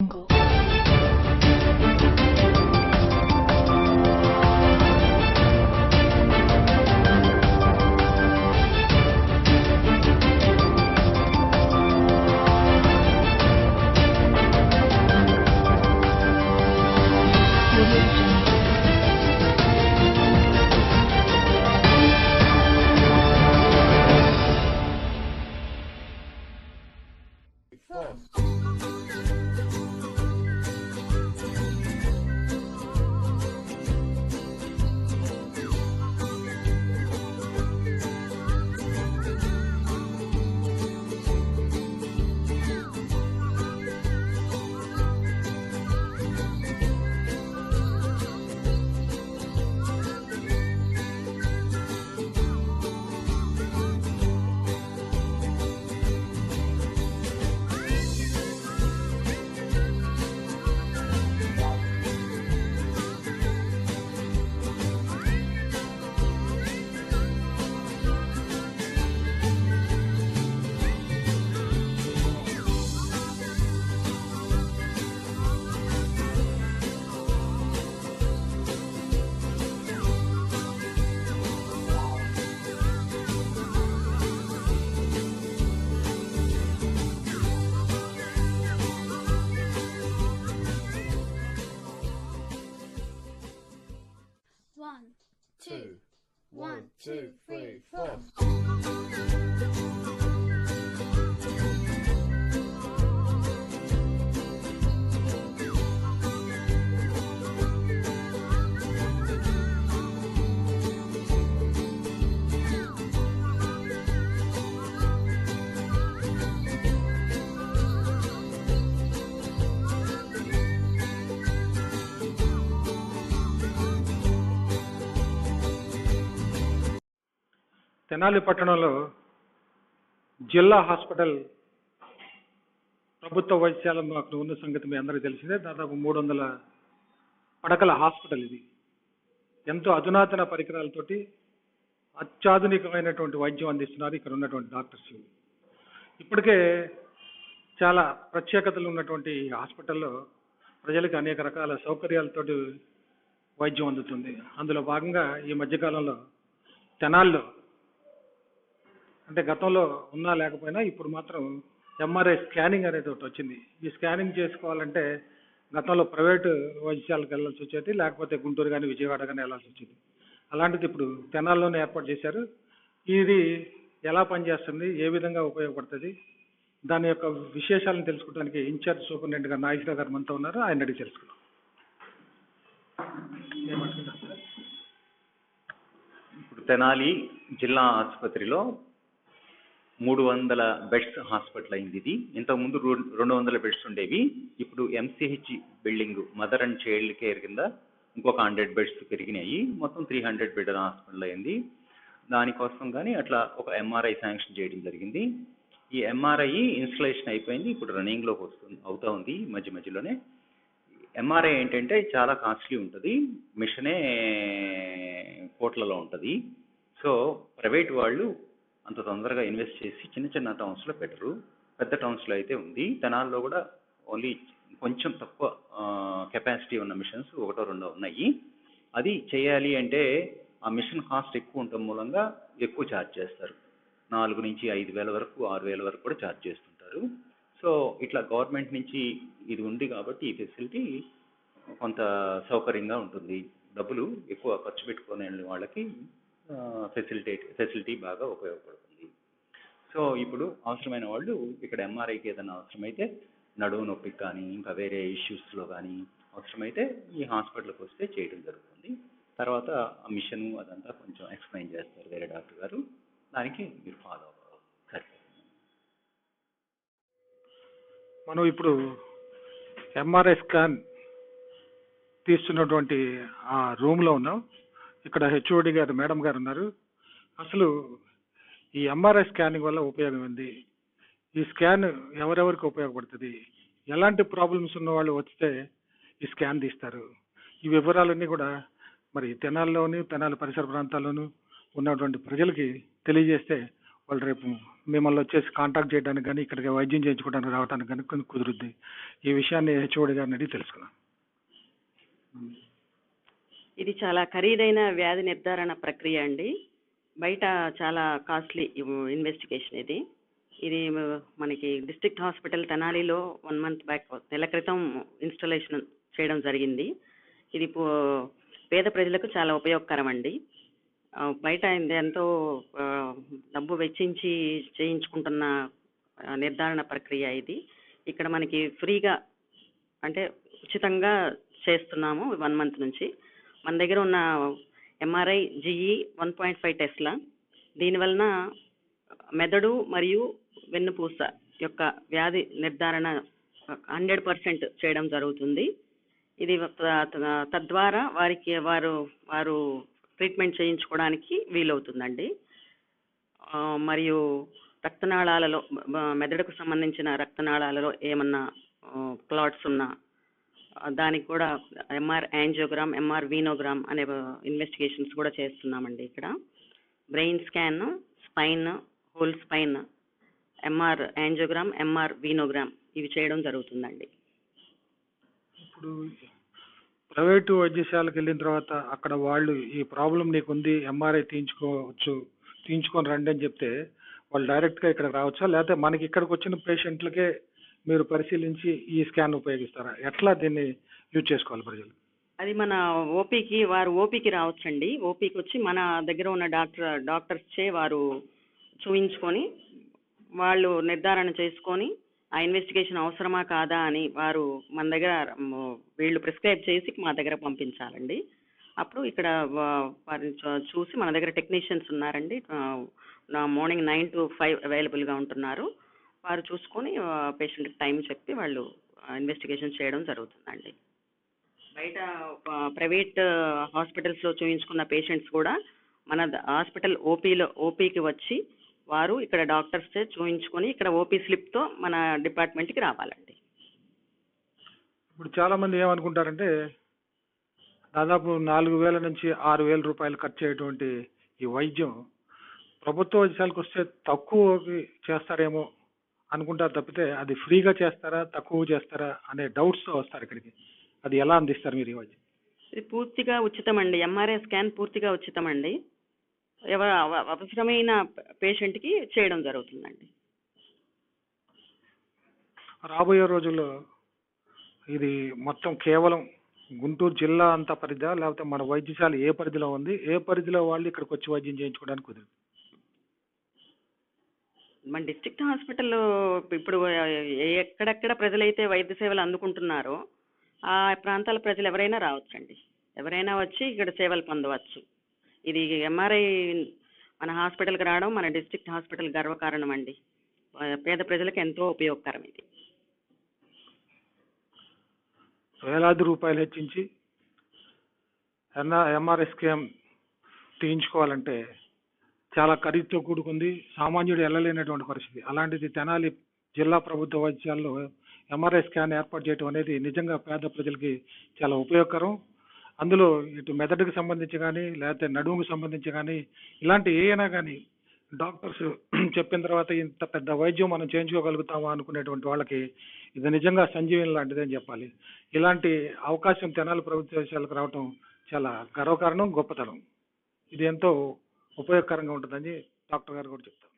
jungle two, Tenali పట్టణంలో జిల్లా hospital ప్రభుత్వ వైద్యశాల అక్కడ ఉన్న సంగతి మీ అందరికీ తెలిసిందే. దాదాపు మూడు వందల పడకల హాస్పిటల్ ఇది. ఎంతో అధునాతన పరికరాలతోటి అత్యాధునికమైనటువంటి వైద్యం అందిస్తున్నారు ఇక్కడ ఉన్నటువంటి డాక్టర్స్. ఇప్పటికే చాలా ప్రత్యేకతలు ఉన్నటువంటి హాస్పిటల్లో ప్రజలకు అనేక రకాల సౌకర్యాలతోటి వైద్యం అందుతుంది. అందులో భాగంగా ఈ మధ్యకాలంలో తెనాల్లో అంటే గతంలో ఉన్నా లేకపోయినా ఇప్పుడు మాత్రం ఎంఆర్ఐ స్కానింగ్ అనేది ఒకటి వచ్చింది. ఈ స్కానింగ్ చేసుకోవాలంటే గతంలో ప్రైవేటు వైద్యశాలకు వెళ్ళాల్సి వచ్చేది లేకపోతే గుంటూరు కానీ విజయవాడ కానీ వెళ్ళాల్సి వచ్చేది. అలాంటిది ఇప్పుడు తెనాల్లోనే ఏర్పాటు చేశారు. ఇది ఎలా పనిచేస్తుంది ఏ విధంగా ఉపయోగపడుతుంది దాని యొక్క విశేషాలను తెలుసుకోవడానికి ఇన్ఛార్జ్ సూపరింటెండెంట్ గారు నాగేశ్వర గారు మనతో ఉన్నారు. ఆయన అడిగి తెలుసుకుందాం ఇప్పుడు తెనాలి జిల్లా ఆసుపత్రిలో మూడు వందల బెడ్స్ హాస్పిటల్ అయింది ఇది. ఇంతకుముందు రెండు వందల బెడ్స్ ఉండేవి. ఇప్పుడు MCH building mother and child care కింద ఇంకొక హండ్రెడ్ బెడ్స్ పెరిగినాయి. మొత్తం త్రీ హండ్రెడ్ బెడ్ హాస్పిటల్ అయింది దానికోసం కానీ అట్లా ఒక ఎంఆర్ఐ శాంక్షన్ చేయడం జరిగింది. ఈ ఎంఆర్ఐ ఇన్స్టలేషన్ అయిపోయింది. ఇప్పుడు రన్నింగ్లోకి వస్తుంది అవుతా ఉంది ఈ మధ్య మధ్యలోనే. ఎంఆర్ఐ ఏంటంటే చాలా కాస్ట్లీ ఉంటుంది. మిషనే కోట్లలో ఉంటుంది. సో ప్రైవేట్ వాళ్ళు అంత తొందరగా ఇన్వెస్ట్ చేసి చిన్న చిన్న టౌన్స్లో పెట్టరు. పెద్ద టౌన్స్లో అయితే ఉంది. తెనాల్లో కూడా ఓన్లీ కొంచెం తక్కువ కెపాసిటీ ఉన్న మిషన్స్ ఒకటో రెండో ఉన్నాయి. అది చేయాలి అంటే ఆ మిషన్ కాస్ట్ ఎక్కువ ఉండటం మూలంగా ఎక్కువ ఛార్జ్ చేస్తారు. నాలుగు నుంచి ఐదు వేల వరకు ఆరు వేల వరకు కూడా ఛార్జ్ చేస్తుంటారు. సో ఇట్లా గవర్నమెంట్ నుంచి ఇది ఉంది కాబట్టి ఈ ఫెసిలిటీ కొంత సౌకర్యంగా ఉంటుంది. డబ్బులు ఎక్కువ ఖర్చు పెట్టుకునే వాళ్ళకి ఫెసిలిటీ ఫెసిలిటీ బాగా ఉపయోగపడుతుంది. సో ఇప్పుడు అవసరమైన వాళ్ళు ఇక్కడ ఎంఆర్ఐకి ఏదైనా అవసరమైతే నడువు నొప్పికి కానీ ఇంకా వేరే ఇష్యూస్లో కానీ అవసరమైతే ఈ హాస్పిటల్కి వస్తే చేయడం జరుగుతుంది. తర్వాత ఆ మిషన్ అదంతా కొంచెం ఎక్స్ప్లెయిన్ చేస్తారు వేరే డాక్టర్ గారు. దానికి మీరు ఫాలో అవ్వాలి. సరిపోతుంది. మనం ఇప్పుడు ఎంఆర్ఐ స్కాన్ తీస్తున్నటువంటి ఆ రూమ్లో ఉన్నాం. ఇక్కడ హెచ్ఓడి గారు మేడం గారు ఉన్నారు. అసలు ఈ ఎంఆర్ఐ స్కానింగ్ వల్ల ఉపయోగం ఏంది? ఈ స్కాన్ ఎవరెవరికి ఉపయోగపడుతుంది? ఎలాంటి ప్రాబ్లమ్స్ ఉన్న వాళ్ళు వస్తే ఈ స్కాన్ తీస్తారు. ఈ వివరాలన్నీ కూడా మరి తెనాల్లోని తెనాలి పరిసర ప్రాంతాల్లోనూ ఉన్నటువంటి ప్రజలకి తెలియజేస్తే వాళ్ళు రేపు మిమ్మల్ని వచ్చేసి కాంటాక్ట్ చేయడానికి కానీ ఇక్కడికి వైద్యం చేయించుకోవడానికి రావడానికి కానీ కొన్ని కుదురుద్ది. ఈ విషయాన్ని హెచ్ఓడి గారిని అడిగి తెలుసుకున్నాను ఇది చాలా ఖరీదైన వ్యాధి నిర్ధారణ ప్రక్రియ అండి. బయట చాలా కాస్ట్లీ ఇన్వెస్టిగేషన్ ఇది. ఇది మనకి డిస్ట్రిక్ట్ హాస్పిటల్ తెనాలిలో వన్ మంత్ బ్యాక్ నెల క్రితం ఇన్స్టాలేషన్ చేయడం జరిగింది. ఇది పేద ప్రజలకు చాలా ఉపయోగకరం అండి. బయట ఎంతో డబ్బు వెచ్చించి చేయించుకుంటున్న నిర్ధారణ ప్రక్రియ ఇది. ఇక్కడ మనకి ఫ్రీగా అంటే ఉచితంగా చేస్తున్నాము వన్ మంత్ నుంచి. మన దగ్గర ఉన్న MRI GE one point five టెస్ట్ల దీనివలన మెదడు మరియు వెన్నుపూస యొక్క వ్యాధి నిర్ధారణ హండ్రెడ్ పర్సెంట్ చేయడం జరుగుతుంది. ఇది తద్వారా వారికి వారు వారు ట్రీట్మెంట్ చేయించుకోవడానికి వీలవుతుందండి. మరియు రక్తనాళాలలో మెదడుకు సంబంధించిన రక్తనాళాలలో ఏమన్నా క్లాట్స్ ఉన్నా దానికి కూడా ఎంఆర్ యాంజియోగ్రామ్ ఎంఆర్ వీనోగ్రామ్ అనే ఇన్వెస్టిగేషన్స్ కూడా చేస్తున్నామండి ఇక్కడ. Brain scan spine whole spine MR angiogram MR venogram ఇవి చేయడం జరుగుతుందండి. ఇప్పుడు ప్రైవేటు వైద్యశాలకు వెళ్ళిన తర్వాత అక్కడ వాళ్ళు ఈ ప్రాబ్లం నీకుంది ఎంఆర్ఐ తీయించుకోవచ్చు తీయించుకొని రండి అని చెప్తే వాళ్ళు డైరెక్ట్గా ఇక్కడ రావచ్చా? లేకపోతే మనకి ఇక్కడికి వచ్చిన పేషెంట్లకే మీరు పరిశీలించి ఈ స్కాన్ ఉపయోగిస్తారా? ఎట్లా దీన్ని యూజ్ చేసుకోవాలి ప్రజలు? అది మన ఓపీకి వారు ఓపీకి రావచ్చండి. ఓపీకి వచ్చి మన దగ్గర ఉన్న డాక్టర్ డాక్టర్స్ చే వారు చూయించుకొని వాళ్ళు నిర్ధారణ చేసుకొని ఆ ఇన్వెస్టిగేషన్ అవసరమా కాదా అని వారు మన దగ్గర వీళ్ళు ప్రిస్క్రైబ్ చేసి మా దగ్గర పంపించాలండి. అప్పుడు ఇక్కడ వారిని చూసి మన దగ్గర టెక్నీషియన్స్ ఉన్నారండి. నా మార్నింగ్ నైన్ టు ఫైవ్ అవైలబుల్గా ఉంటున్నారు. వారు చూసుకొని పేషెంట్కి టైం చెప్పి వాళ్ళు ఇన్వెస్టిగేషన్ చేయడం జరుగుతుందండి. బయట ప్రైవేట్ హాస్పిటల్స్లో చూయించుకున్న పేషెంట్స్ కూడా మన హాస్పిటల్ ఓపీలో ఓపీకి వచ్చి వారు ఇక్కడ డాక్టర్స్ చూపించుకొని చూయించుకొని ఇక్కడ ఓపీ స్లిప్తో మన డిపార్ట్మెంట్కి రావాలండి. ఇప్పుడు చాలామంది ఏమనుకుంటారంటే దాదాపు నాలుగు వేల నుంచి ఆరు వేల రూపాయలు ఖర్చు అయ్యేటువంటి ఈ వైద్యం ప్రభుత్వ వైద్యశాలకు వస్తే తక్కువ చేస్తారేమో అనుకుంటారు తప్పితే అది ఫ్రీగా చేస్తారా తక్కువ చేస్తారా అనే డౌట్స్తో వస్తారు ఇక్కడికి. అది ఎలా అందిస్తారు మీరు వైద్యం ఇది పూర్తిగా ఉచితమండి. ఎంఆర్ఐ స్కాన్ పూర్తిగా ఉచితమండి. ఎవ అవ- అవసరమైన పేషెంట్కి చేయడం జరుగుతుందండి. రాబోయే రోజుల్లో ఇది మొత్తం కేవలం గుంటూరు జిల్లా అంతా పరిధిగా లేకపోతే మన వైద్యశాల ఏ పరిధిలో ఉంది? ఏ పరిధిలో వాళ్ళు ఇక్కడికి వచ్చి వైద్యం చేయించుకోవడానికి కుదిరింది? మన డిస్ట్రిక్ట్ హాస్పిటల్ ఇప్పుడు ఏ- ఎక్కడెక్కడ ప్రజలైతే వైద్య సేవలు అందుకుంటున్నారో ఆ ప్రాంతాల ప్రజలు ఎవరైనా రావచ్చండి. ఎవరైనా వచ్చి ఇక్కడ సేవలు పొందవచ్చు. ఇది ఎంఆర్ఐ మన హాస్పిటల్కి రావడం మన డిస్ట్రిక్ట్ హాస్పిటల్ గర్వకారణం అండి. పేద ప్రజలకు ఎంతో ఉపయోగకరం ఇది. వేలాది రూపాయలు హెచ్చించి ఎంఆర్ఐ స్కామ్ తీయించుకోవాలంటే చాలా ఖరీదుతో కూడుకుంది. సామాన్యుడు వెళ్ళలేనటువంటి పరిస్థితి. అలాంటిది తెనాలి జిల్లా ప్రభుత్వ వైద్యాల్లో ఎంఆర్ఐ స్కాన్ ఏర్పాటు చేయడం అనేది నిజంగా పేద ప్రజలకి చాలా ఉపయోగకరం. అందులో ఇటు మెదడుకు సంబంధించి కానీ లేకపోతే నడుముకు సంబంధించి కానీ ఇలాంటి ఏమైనా కానీ డాక్టర్స్ చెప్పిన తర్వాత ఇంత పెద్ద వైద్యం మనం చేయించుకోగలుగుతామా అనుకునేటువంటి వాళ్ళకి ఇది నిజంగా సంజీవిని లాంటిది అని చెప్పాలి. ఇలాంటి అవకాశం తెనాలి ప్రభుత్వ విషయాలకు రావటం చాలా గర్వకారణం గొప్పతనం. ఇది ఎంతో ఉపయోగకరంగా ఉంటుందని డాక్టర్ గారు కూడా చెప్తారు